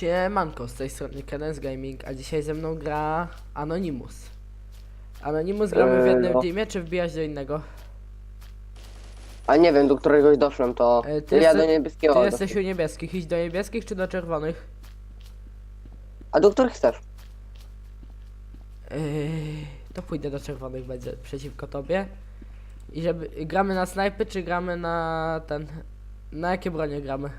Siemanko, z tej strony Cadence Gaming, a dzisiaj ze mną gra Anonymous. Anonymous gramy w jednym no. teamie, czy wbijać do innego? A nie wiem, do któregoś doszłem, to E, ty ja jeste- do niebieskiego. Ty jesteś u niebieskich, idź do niebieskich czy do czerwonych? A do których chcesz? Eee, to pójdę do czerwonych, będzie przeciwko tobie. I żeby, gramy na snajpy, czy gramy na ten... Na jakie bronie gramy?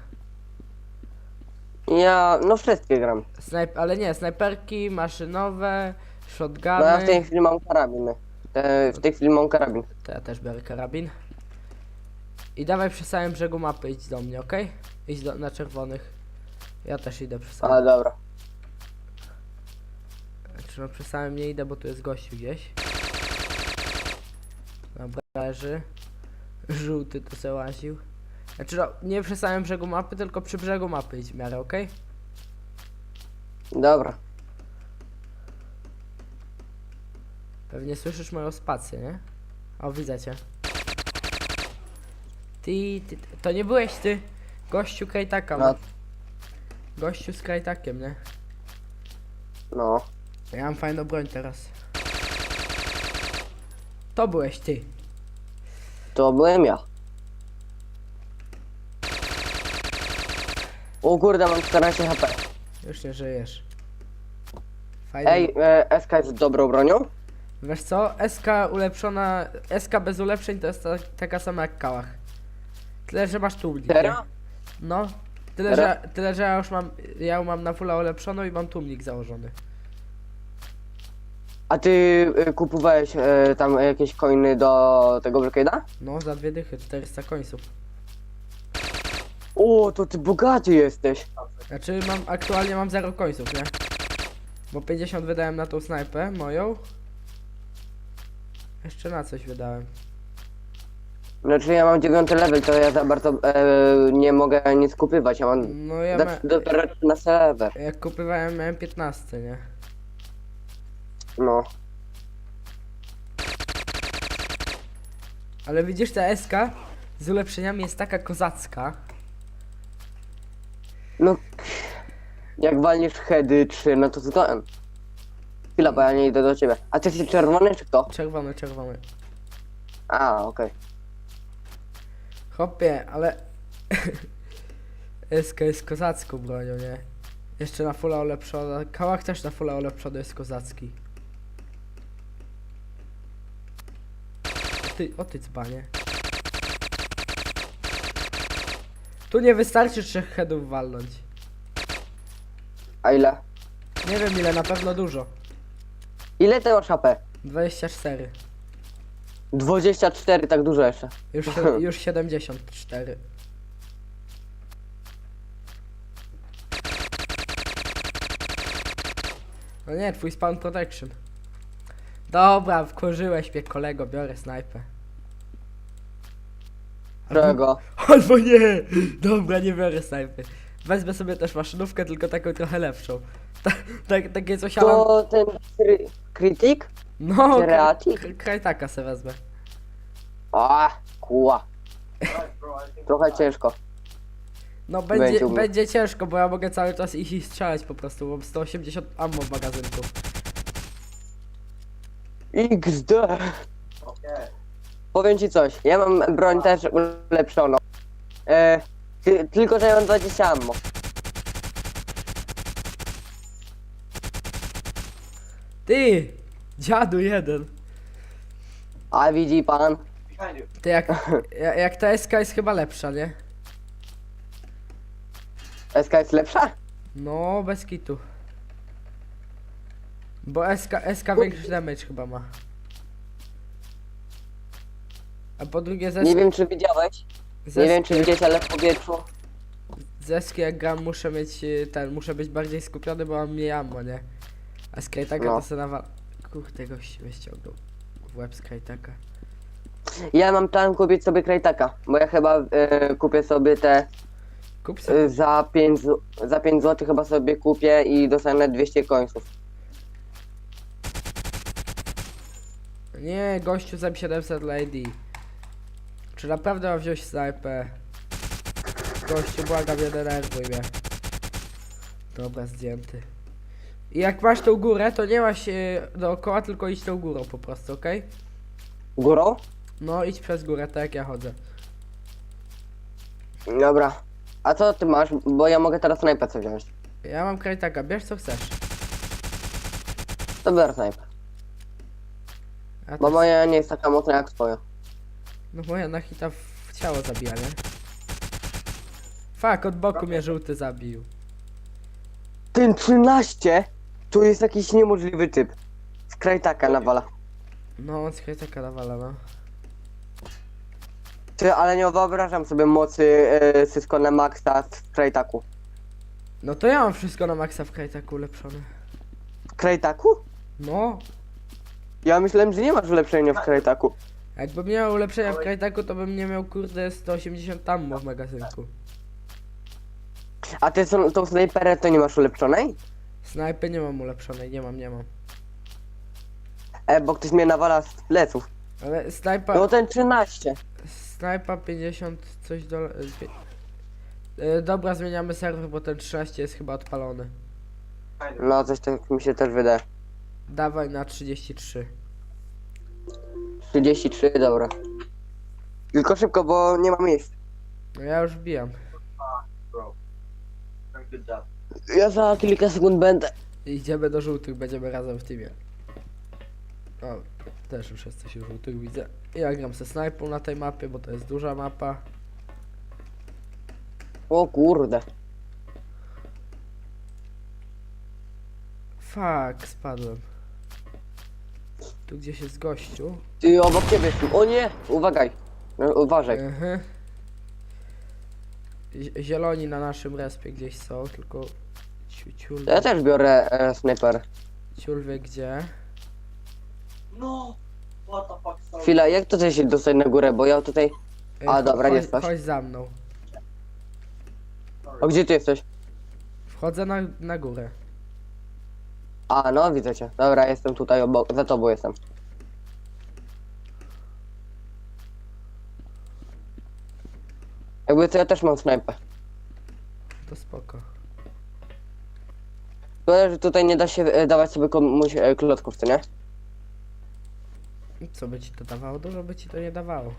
Ja, no wszystkie gram. Snajp, ale nie, snajperki, maszynowe, shotguny. No ja w tej chwili mam karabiny. Te, w tej chwili mam karabin. To ja też biorę karabin. I dawaj przy samym brzegu mapy idź do mnie, ok? Idź do, na czerwonych. Ja też idę przy samym. Ale dobra. Znaczy no przy samym nie idę, bo tu jest gościu gdzieś. Dobra, leży. Żółty tu se łaził. Znaczy no, nie przy samym brzegu mapy, tylko przy brzegu mapy idź w miarę, ok? Dobra. Pewnie słyszysz moją spację, nie? O, widzę cię. Ty, ty, to nie byłeś ty, gościu Krajtaka. No. Gościu z Krajtakiem, nie? No. Ja mam fajną broń teraz. To byłeś ty. To byłem ja. O kurde, mam 14 HP. Już nie żyjesz. Fajnie. Ej, e, SK jest dobrą bronią? Wiesz co? SK ulepszona. SK bez ulepszeń to jest ta, taka sama jak kałach. Tyle, że masz tłumnik. nie? No. Tyle, że, tyle, że ja już mam. Ja ją mam na fulla ulepszoną i mam tłumnik założony. A ty y, kupowałeś e, tam jakieś coiny do tego blokade'a? No, za dwie dychy, 400 końców. O, to ty bogaty jesteś. Znaczy mam, aktualnie mam 0 końców, nie? Bo 50 wydałem na tą snajpę moją. Jeszcze na coś wydałem. Znaczy ja mam 9 level, to ja za bardzo e, nie mogę nic kupywać. Ja mam No ja ma, dopiero na serwer. jak kupywałem miałem 15, nie? No. Ale widzisz ta SK z ulepszeniami jest taka kozacka. No. Jak walniesz heady 3, no to zgodę. Chwila, bo ja nie idę do ciebie. A ty jesteś czerwony czy kto? Czerwony, czerwony. A, okej. Hopie, ale SK jest kozacką bronią, nie? Jeszcze na fulla ulepszona. Kałach też na fulla ulepszony jest kozacki. O ty, o ty dzbanie. Tu nie wystarczy trzech headów walnąć. A ile? Nie wiem ile, na pewno dużo. Ile ty masz HP? 24. 24, tak dużo jeszcze. Już, już 74. No nie, twój spawn protection. Dobra, wkurzyłeś mnie kolego, biorę snajpę. Albo, Czego? albo nie! Dobra, nie biorę snajpy. Wezmę sobie też maszynówkę, tylko taką trochę lepszą. Ta, tak, takie coś ale... To ten kry, krytyk? No, Kreatik? k- krajtaka se wezmę. A, kuła. Trochę ciężko. No będzie, Będzie ciężko, bo ja mogę cały czas iść i strzelać po prostu, mam 180 ammo w magazynku. XD. Powiem ci coś, ja mam broń też ulepszoną. E, ty, tylko, że ja mam 20 ammo. Ty! Dziadu jeden. A widzi pan? Ty jak, ja- jak ta SK jest chyba lepsza, nie? SK jest lepsza? No, bez kitu. Bo SK, SK większy damage chyba ma. A po drugie Nie wiem czy widziałeś. Nie wiem czy widziałeś, ale w powietrzu. ze ski jak gram muszę mieć y, ten, muszę być bardziej skupiony, bo mam mniej ammo, nie? A Skytaka No. to se nawal... Kurde, gość wyściągnął w łeb Skytaka. Ja mam plan kupić sobie krajtaka, bo ja chyba e, kupię sobie te Kup sobie. e, za 5, z- za 5 zł chyba sobie kupię i dostanę 200 końców. Nie, gościu za 700 lady. Czy naprawdę mam wziąć snajpę? Gościu, błagam, nie denerwuj mnie. Dobra, zdjęty. I jak masz tą górę, to nie masz się dookoła, tylko idź tą górą po prostu, okej? Górą? No idź przez górę, tak jak ja chodzę. Dobra. A co ty masz? Bo ja mogę teraz snajpę co wziąć. Ja mam krajtaka, bierz co chcesz. To biorę snajpę. A Bo to- moja nie jest taka mocna jak twoja. No moja na hita w ciało zabija, nie? Fuck, od boku mnie żółty zabił. Ten 13 to jest jakiś niemożliwy typ. Z krajtaka nawala. No, on z krajtaka nawala, no. Ty, ale nie wyobrażam sobie mocy e, Cisco na maksa w krajtaku. No to ja mam wszystko na maksa w krajtaku ulepszone. W krajtaku? No, Ja myślałem, że nie masz ulepszenia w krajtaku. Jakbym miał ulepszenia w krajtaku, to bym nie miał kurde 180 tammo w magazynku. A ty są, tą snajperę to nie masz ulepszonej? Snajpy nie mam ulepszonej, nie mam, nie mam. E, bo ktoś mnie nawala z pleców. Ale snajpa... No ten 13. Snajpa 50 coś do... pie- E, Dobra, zmieniamy serwer, bo ten 13 jest chyba odpalony. No coś tak mi się też wydaje. Dawaj na 33. 33, dobra. Tylko szybko, bo nie ma miejsc. No ja już wbijam. Ja za kilka sekund będę. Idziemy do żółtych, będziemy razem w teamie. O, też już jesteś u żółtych, widzę. Ja gram ze snajpą na tej mapie, bo to jest duża mapa. O kurde. Fuck, spadłem. Tu gdzieś jest gościu. Ty obok ciebie jestem. O nie! Uwagaj. No, uważaj. Mhm. Zie- Zieloni na naszym respie gdzieś są, tylko ciu- ciul, Ja też biorę e, snajper. ciul wie gdzie. No, what the fuck, sorry. Chwila, jak tutaj się dostać na górę, bo ja tutaj... Ej, A, cho- dobra, nie chodź, stać. chodź za mną. A gdzie ty jesteś? Wchodzę na, na górę. A, no widzę cię. Dobra, jestem tutaj obok, za tobą jestem. Jakby co, ja też mam snajpę. To spoko. Szkoda, że tutaj nie da się e, dawać sobie komuś e, klocków, co nie? Co by ci to dawało? Dużo by ci to nie dawało.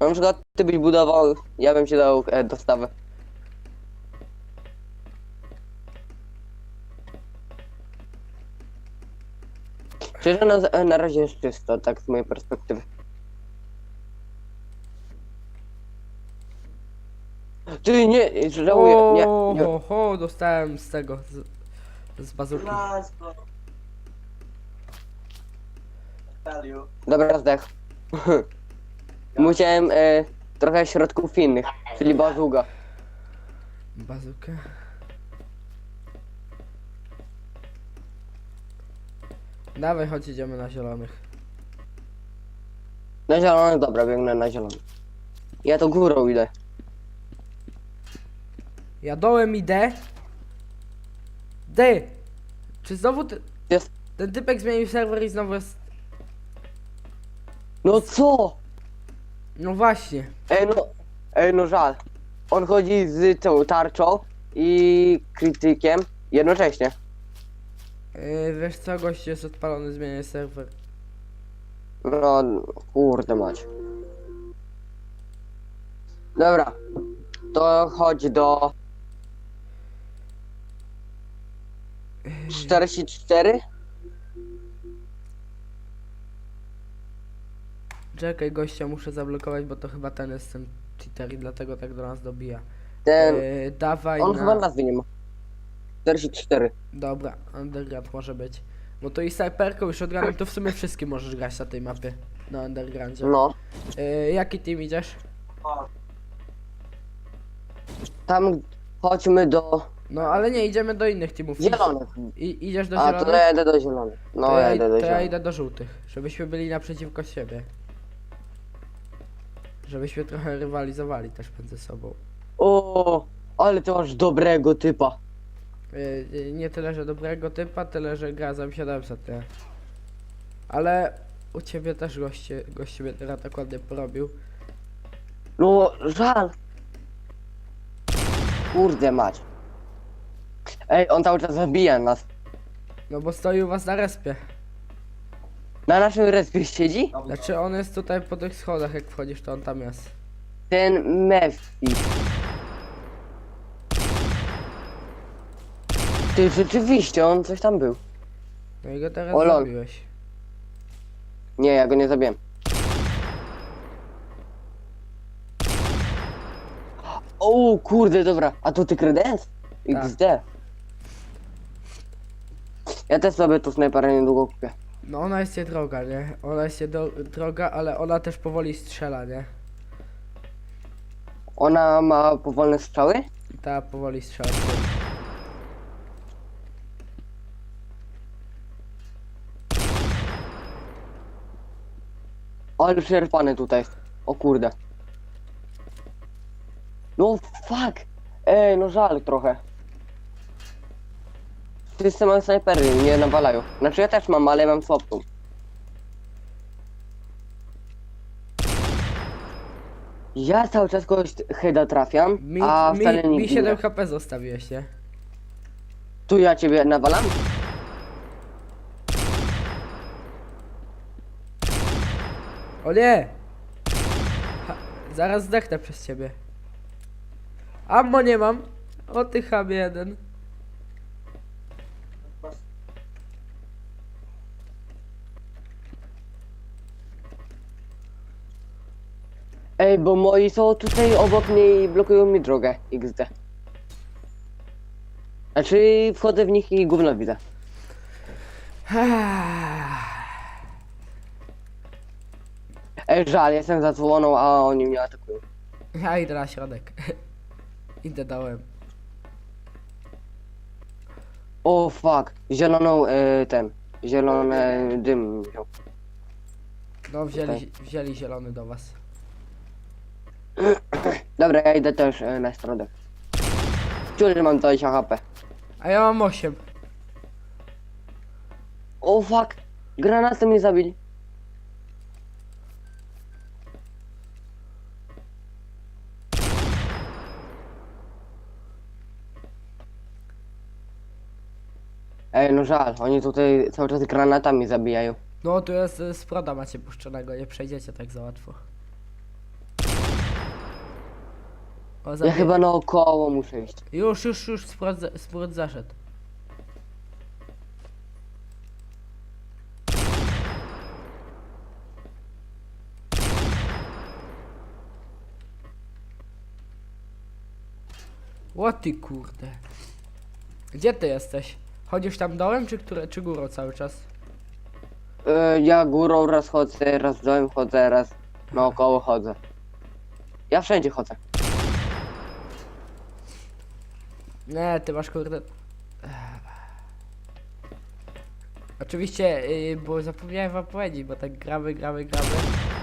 Na przykład ty byś budował, ja bym ci dał e, dostawę. Szczerze na, na razie jest czysto, tak z mojej perspektywy. Ty nie, żałuję, nie, O, nie. ho, ho, dostałem z tego, z, z bazuki. Nice, bro. I tell you. Dobra, zdech. Musiałem e, trochę środków innych, czyli bazuga. Bazukę. Dawaj, chodź, idziemy na zielonych. Na zielony, dobra, biegnę na zielony. Ja to górą idę. Ja dołem idę. Ty! Czy znowu ty, Jest. ten typek zmienił serwer i znowu jest... No co? No właśnie. Ej no, ej no żal. On chodzi z tą tarczą i krytykiem jednocześnie. Yy, wiesz co, gość jest odpalony, zmieniaj serwer. No, kurde mać. Dobra. To chodź do... 44? Czekaj, gościa muszę zablokować, bo to chyba ten jest ten cheater i dlatego tak do nas dobija. Ten... Yy, dawaj On na... chyba nazwy nie ma. 44. Dobra, underground może być. Bo to i snajperką i shotgunem to w sumie wszystkie możesz grać na tej mapie. Na undergroundzie. No. Yy, jaki team idziesz? Tam chodźmy do No ale nie, idziemy do innych teamów. Zielonych. I, idziesz do A, zielonych? to ja jedę do zielonych. No, to ja ja, jedę do to ja zielonych. idę do żółtych. Żebyśmy byli naprzeciwko siebie. Żebyśmy trochę rywalizowali też między sobą. O, ale ty masz dobrego typa. Yy, yy, nie tyle, że dobrego typa, tyle, że gra za 700, nie? Ale u ciebie też goście, goście mnie teraz tak ładnie porobił. No, żal. Kurde mać. Ej, on cały czas zabija nas. No bo stoi u was na respie. Na naszym respie siedzi? Znaczy on jest tutaj po tych schodach, jak wchodzisz, to on tam jest. Ten Memphis. Ty, rzeczywiście, on coś tam był. No i go teraz O, lol. zabiłeś. Nie, ja go nie zabiłem. O kurde, dobra. A to ty kredens? Tak. XD. Ja też sobie tu snajpera niedługo kupię. No ona jest droga, nie? Ona jest do, droga, ale ona też powoli strzela, nie? Ona ma powolne strzały? Ta powoli strzela. Ale przerpany tutaj jest. O kurde. No fuck. Ej, no żal trochę. Wszyscy mają snajpery, nie nawalają. Znaczy ja też mam, ale mam słabą. Ja cały czas kogoś heada trafiam, Mi, a mi, wcale mi nigdy 7 nie. HP zostawiłeś, nie? Tu ja ciebie nawalam? O nie! Ha, zaraz zdechnę przez ciebie. Ammo nie mam. O ty chamie jeden. Ej, bo moi są tutaj obok mnie i blokują mi drogę. XD. Znaczy wchodzę w nich i gówno widzę. Ej, żal, jestem zasłoną, a oni mnie atakują. Ja idę na środek. idę dołem. O fuck, zieloną e, ten, zielony dym wziął. No wzięli, wzięli zielony do was. Dobra, ja idę też e, na środek. Wciąż mam 20 HP. A ja mam 8. O fuck, granatem mnie zabili. Ej, no żal, oni tutaj cały czas granatami zabijają. No tu jest y, sproda macie puszczonego, nie przejdziecie tak za łatwo. O, Ja chyba naokoło muszę iść. Już, już, już sprod, za- sprod zaszedł. O ty kurde. Gdzie ty jesteś? Chodzisz tam dołem, czy, które, czy górą cały czas? E, ja górą raz chodzę, raz dołem chodzę, raz naokoło chodzę. Ja wszędzie chodzę. Nie, ty masz kurde. Oczywiście, yy, bo zapomniałem wam powiedzieć, bo tak gramy, gramy, gramy.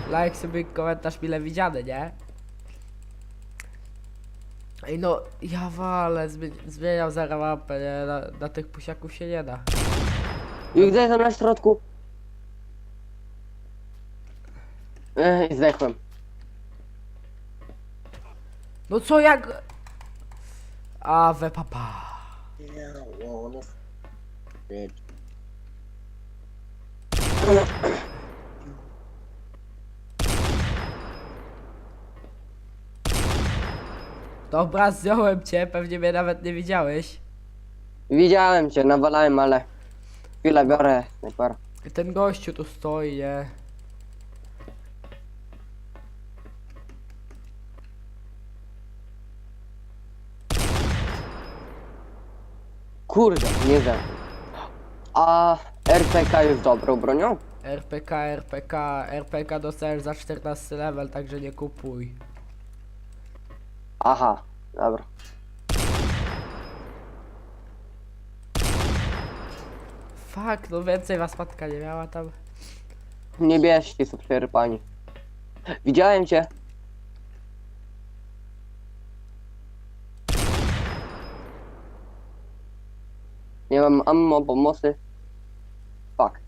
Like sobie komentarz mile widziany, nie? Ej no, ja walę, zmi zmieniam zaraz mapę, nie? Na, na tych pusiaków się nie da. I gdzie jestem na środku? Ej, zdechłem. No co jak... A we papa. Dobra, zdjąłem cię, pewnie mnie nawet nie widziałeś. Widziałem cię, nawalałem, ale... Chwilę, biorę snajpera. Ten gościu tu stoi, nie? Kurde, nie znam. A RPK jest dobrą bronią? RPK, RPK, RPK dostałem za 14 level, także nie kupuj. Aha, dobra. Fuck, no więcej was matka nie miała tam. Niebieści są przerpani. Widziałem cię. Nie mam ammo, pomocy. Fuck.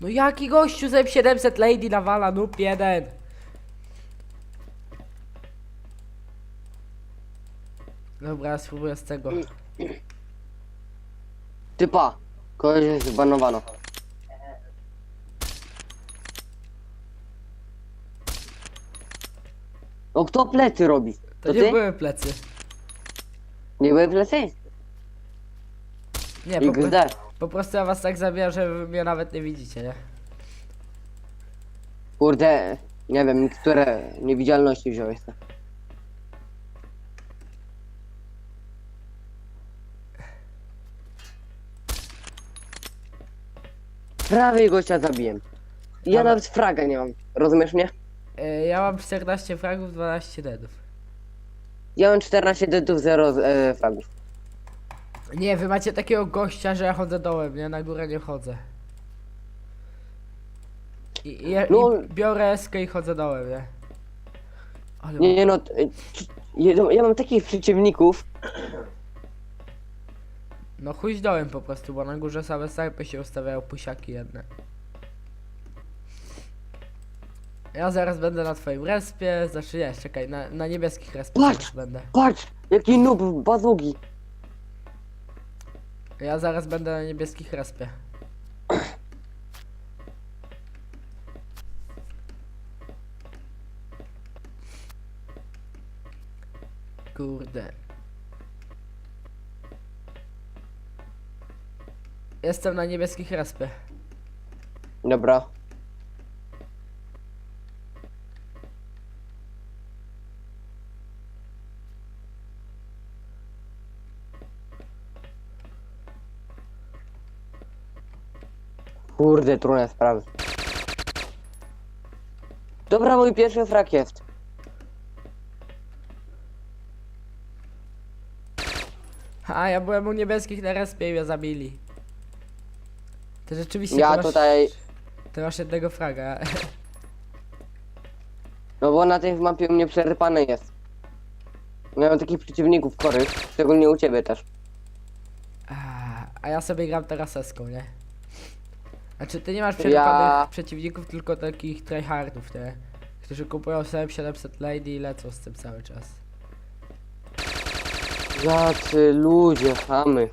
No jaki gościu ze 700 lady nawala, noob jeden. Dobra, spróbuję z tego. Typa. Kogoś zbanowano. O, kto plecy robi? To, To nie ty? były plecy. Nie były plecy? Nie, po, pro, XD. po prostu ja was tak zabiję, że wy mnie nawet nie widzicie, nie? Kurde, nie wiem, które niewidzialności wziąłeś. te. Prawie gościa zabiłem. Ja Ale- nawet fraga nie mam. Rozumiesz mnie? E, ja mam 14 fragów, 12 deadów. Ja mam 14 deadów, 0 e, fragów. Nie, wy macie takiego gościa, że ja chodzę dołem, nie? Na górę nie chodzę. I, i, No. i biorę eskę i chodzę dołem, nie? Ale Nie, no, t- c- ja, ja mam takich przeciwników. No chuj dołem po prostu, bo na górze same snajpy się ustawiają, pusiaki jedne. Ja zaraz będę na twoim respie, znaczy nie, czekaj, na, na niebieskich respie Patrz! zaraz będę. Patrz, jaki noob bazugi. Ja zaraz będę na niebieskich respie. Kurde. Jestem na niebieskich respie. Dobra. Kurde, trudne sprawy. Dobra, mój pierwszy frak jest. A ja byłem u niebieskich na respie i mnie zabili. Ty rzeczywiście Ja masz, tutaj- Ty masz jednego fraga. No bo na tej mapie u mnie przerypane jest. Miałem takich przeciwników chorych, szczególnie u ciebie też. A, a ja sobie gram teraz eską, nie? Znaczy ty nie masz przerypanych Ja- przeciwników, tylko takich tryhardów, nie? Którzy kupują sobie 700 lady i lecą z tym cały czas. Jacy ludzie, chamy.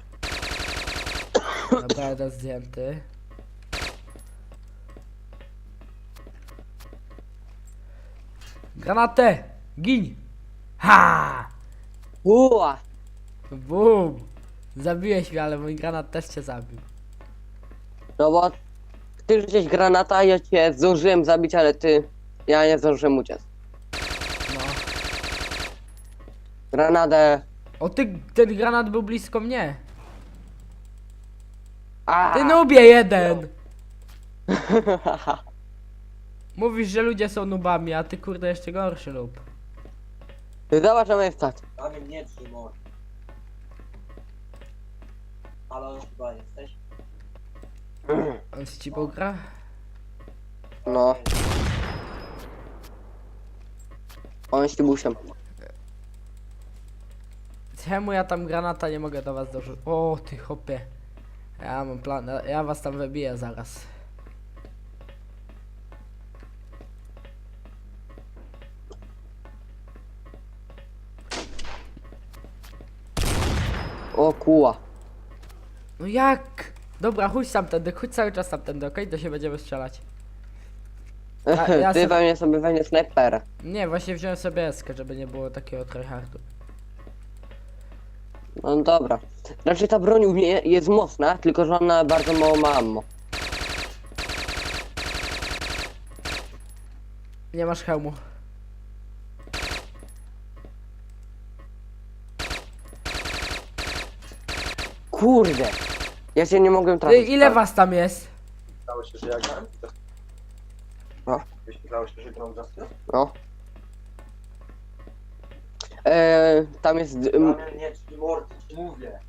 Dobra, jeden zdjęty. Granatę! Gin! Ha! Uła! Bum! Zabiłeś mnie, ale mój granat też cię zabił. No bo ty rzuciłeś granata, ja cię zdążyłem zabić, ale ty... Ja nie zdążyłem uciec. No. Granadę... O ty, ten granat był blisko mnie. A! Ty nubie jeden! Mówisz, że ludzie są nubami, a ty kurde jeszcze gorszy lub. Zobacz na moje staty. Kamil, nie trzymaj. Ale chyba jesteś. On z cibą gra? No. On z tibusem. Czemu ja tam granata nie mogę do was dorzucić? O ty chopie. Ja mam plan, ja- was tam wybiję zaraz. O kuła. No jak? Dobra, chodź tamtędy, chodź cały czas tamtędy, okej? To się będziemy strzelać. Ja- ja ty sobie- sobie weźmie snajpera. Nie, właśnie wziąłem sobie eskę, żeby nie było takiego tryhardu. No dobra. Znaczy ta broń u mnie jest mocna, tylko że ona bardzo mało ma ammo. Nie masz hełmu. Kurde. Ja się nie mogłem Ty, trafić. ile was tam jest? Wyświetlało się, że ja gram? No. Wyświetlało się, że gram w Justice? No. Eee, tam jest... m, nie mordy, mówię.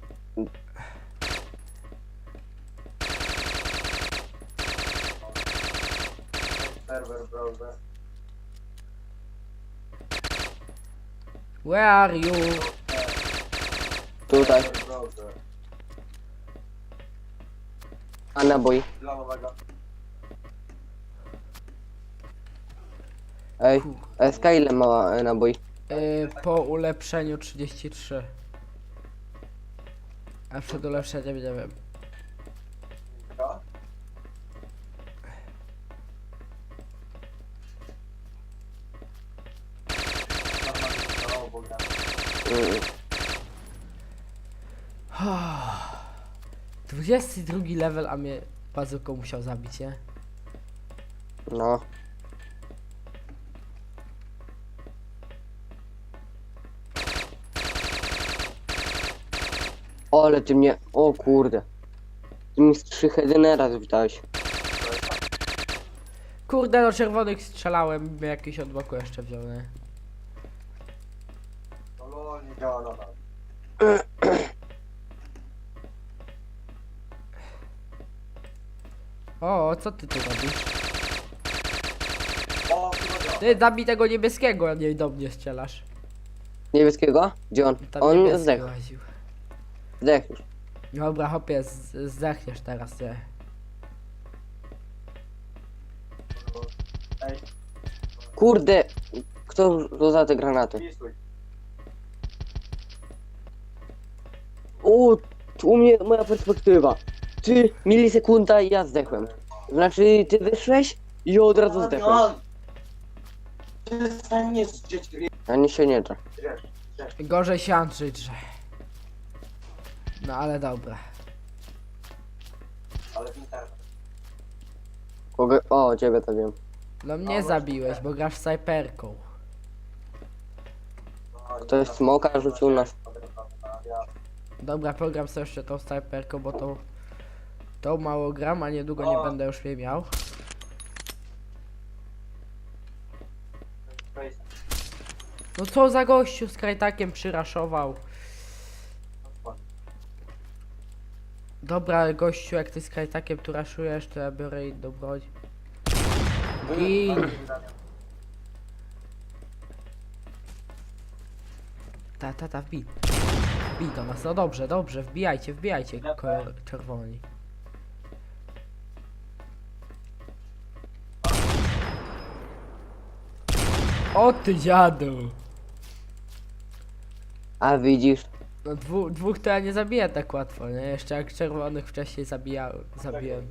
Serwer, browser. Where are you? tutaj. Serwer, browser. A nabój. Dla nowego. Ej. SK ile ma e, nabój? E, po ulepszeniu 33. A przed ulepszeniem nie wiem. Co? 22 level, a mnie bazuką musiał zabić, nie? No. Ale ty mnie... O kurde. Ty mi z trzy heady naraz wdałeś. Kurde, do czerwonych strzelałem, jakiś od boku jeszcze wziął, nie? No lol, nie działa nadal. O, co ty tu robisz? O, chyba działa. Ty, zabij tego niebieskiego, a nie do mnie strzelasz. Niebieskiego? Gdzie on? Tam On niebieski zdechł. łaził. Zdechł już. Dobra, hopie, z- zdechniesz teraz? Ej, Kurde. Kto rzuca te granaty? pisuj. O, tu u mnie moja perspektywa. Ty, milisekunda i ja zdechłem. Znaczy, ty wyszłeś i od razu zdechłem. Przestań nie się nie da. Gorzej się Andrzej drze. No ale dobra. Ale w internet. Kogo... O, ciebie to wiem. No mnie zabiłeś, bo grasz snajperką. No, Ktoś smoka rzucił nas. Dobra, program sobie jeszcze tą snajperką, bo tą... Tą mało gram, a niedługo nie O. będę już jej miał. No co za gościu z krajtakiem przyraszował. Dobra, gościu, jak ty z krajtakiem tu raszujesz, to ja biorę inną broń. Gin! Ta, ta, ta, wbij. Wbij do nas, no dobrze, dobrze, wbijajcie, wbijajcie, kolor czerwoni. O ty dziadu! A widzisz? No dwu, dwóch to ja nie zabiję tak łatwo, nie? Jeszcze jak czerwonych wcześniej zabijałem, zabiłem.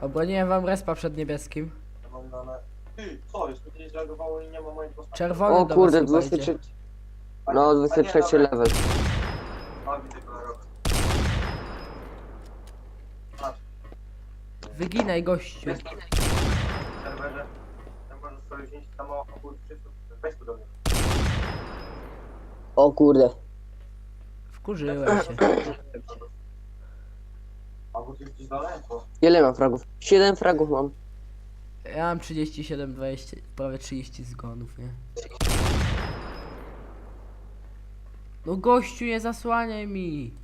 Obroniłem wam respa przed niebieskim. Mam dane. Ty, co jest? Tu nie zreagowało i nie ma mojej postaci. Czerwony O do kurde, was chyba idzie. 23. No, 23 level. A, widzę kolorowcy. Wyginaj gościu. Serwerze. Tam możesz sobie wziąć tam o opór 300. Weź tu do mnie. O kurde. Wkurzyłem się. A bo ty gdzieś daleko. Ile mam fragów? 7 fragów mam. Ja mam 37, 20, prawie 30 zgonów, nie? No gościu, nie zasłaniaj mi!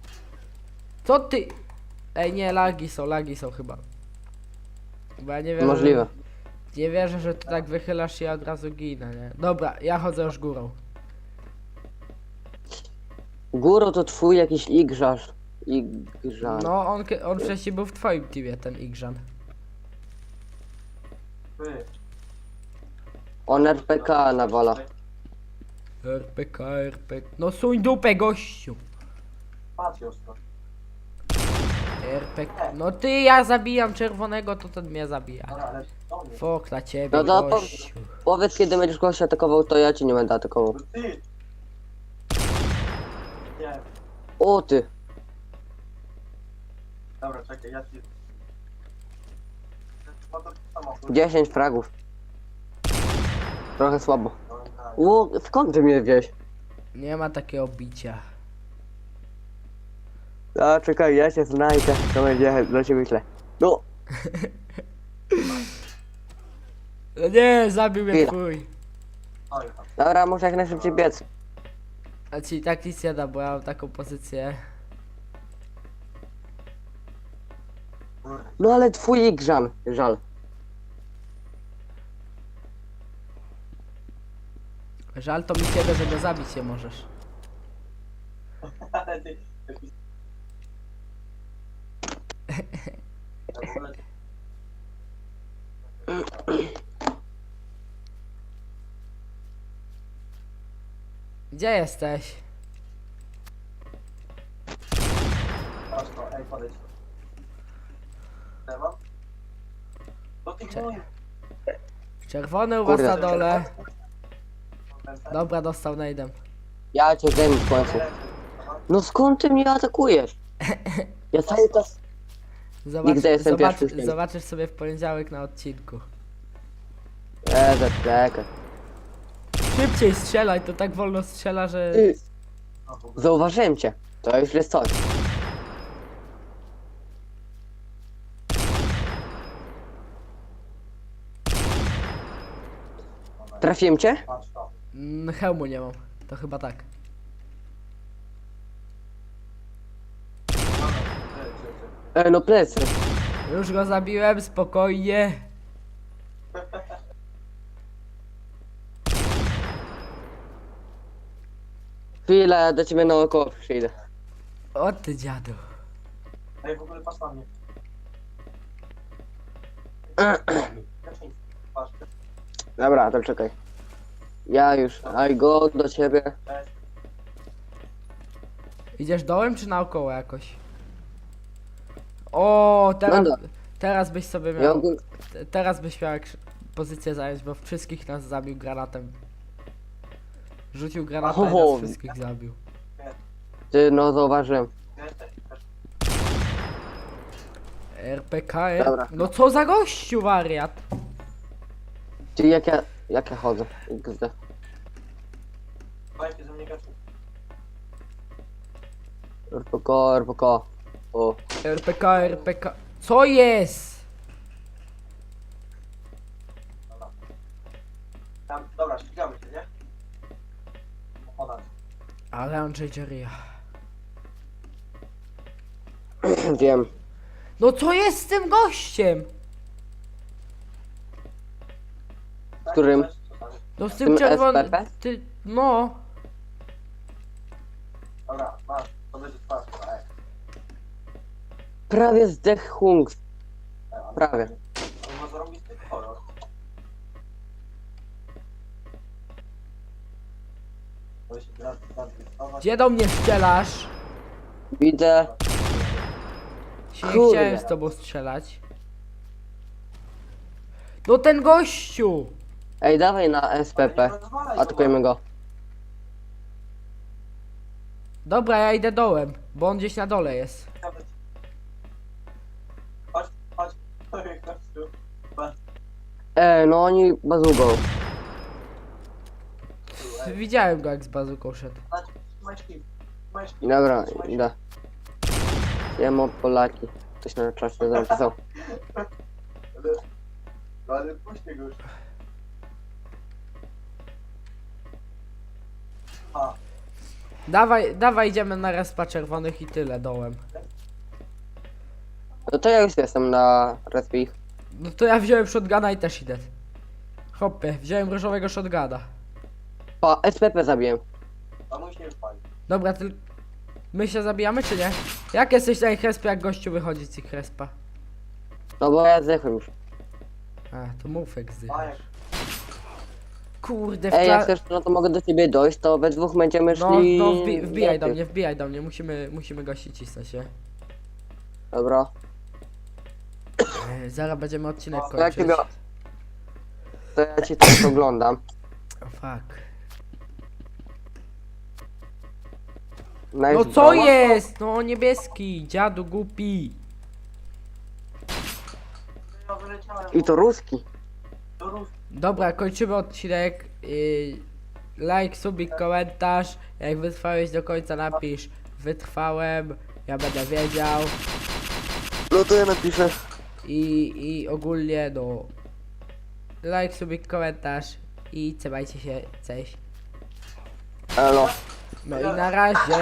Co ty? Ej, nie, lagi są, lagi są chyba. Bo ja nie wierzę, Możliwe. Nie wierzę, że ty tak wychylasz się i od razu ginę, nie? Dobra, ja chodzę już górą. Górą to twój jakiś igrzasz. Igrzan. No, on, kie- on wcześniej był w twoim teamie, ten Igrzan. On RPK nawala. RPK, RPK. No suń dupę, gościu! Patrz. RPK. No ty, ja zabijam czerwonego, to ten mnie zabija. Dobra, ale do mnie. Fok na ciebie, No to po-. Powiedz kiedy będziesz gościa atakował, to ja cię nie będę atakował. No ty. Nie. O ty. Dobra, czekaj, ja ci... No to samochód. 10 fragów. Trochę słabo. No, tak. O, skąd ty mnie wziąłeś? Nie ma takiego bicia. A czekaj, ja się znajdę. To będzie dla ciebie źle. No, No nie, zabił mnie Chwila. chuj. Dobra, muszę jak najszybciej biec. A ci tak nic nie da, bo ja mam taką pozycję. No ale twój igrzan. Żal. Żal to mi ciebie, że go zabić nie możesz. Ale ty... jakiś- Ja w ogóle- Gdzie jesteś? Ej. Oj, Czerwony u was Kurde. na dole. Dobra, dostał najdem. Ja cię zdejmę w końcu. No skąd ty mnie atakujesz? Ja cały czas... Zobacz, Nigdy jestem zobacz, pierwszy tym. zobaczysz sobie w poniedziałek na odcinku. E, zaczekaj. Szybciej strzelaj, to tak wolno strzela, że... Ty, ogóle. Zauważyłem cię. To już jest coś. Trafiłem cię? Mm, hełmu nie mam. To chyba tak. Mamy. Ty, ty, ty. E, no plecy. Już go zabiłem, spokojnie. Chwilę, ja do ciebie naokoło przyjdę. O ty dziadu. Ej, w ogóle patrz na mnie. Patrz, Dobra, to czekaj. Ja już, I go do ciebie. Idziesz dołem czy naokoło jakoś? O, teraz, No teraz byś sobie Ja miał, ogól... te- teraz byś miał jak pozycję zająć, bo wszystkich nas zabił granatem. Rzucił granatę i Oho. nas wszystkich zabił. Ty, no zauważyłem. RPK, R... Dobra. no co za gościu wariat? Ty, jak ja, jak ja chodzę? XD. Dajcie ze O, RPK, RPK, co jest? Dobra. Tam, dobra, ścigamy się, nie? Ponad. Ale Andrzej Dzieria. wiem. No co jest z tym gościem? Którym? No z tym Tym czerwonym, SPP? ty, no. Prawie zdech Hung. Ej, ale- Prawie. On ma. To się Gdzie do mnie strzelasz? Widzę. Się nie Kurde. chciałem z tobą strzelać. No ten gościu! Ej, dawaj na SPP. Atakujemy go. Dobra, ja idę dołem, bo on gdzieś na dole jest. E, no oni bazugą. Widziałem go jak z bazuką szedł. szkip, Dobra, idę. Jemo Polaki. Ktoś na czasie zapisał. No ale go już. A, Dawaj, dawaj idziemy na respa czerwonych i tyle dołem. No to ja już jestem na respie ich. No to ja wziąłem shotguna i też idę. Hopie, wziąłem różowego shotguna. Pa, SPP zabiłem. a mój się wypali. Dobra, ty... My się zabijamy czy nie? Jak jesteś na ich respie, jak gościu wychodzi z ich respa? No bo ja zdechłem już. A, to jak zdychasz. Kurde, w Ej, jak chcesz, no to mogę do ciebie dojść, to we dwóch będziemy No, szli... no wbi wbijaj do mnie, wbijaj do mnie, musimy, musimy gości cisnąć się. Dobra. E, zaraz będziemy odcinek To ja kończyć. ciebie... To ja cię też oglądam. O, fuck. No co jest? No niebieski, dziadu głupi. I to ruski. Do Rus. Dobra, kończymy odcinek. Yy, like, subik, komentarz. Jak wytrwałeś do końca napisz wytrwałem, ja będę wiedział. No to ja napiszę. I, i ogólnie no like, subik, komentarz i trzymajcie się, cześć. Elo. No i na razie.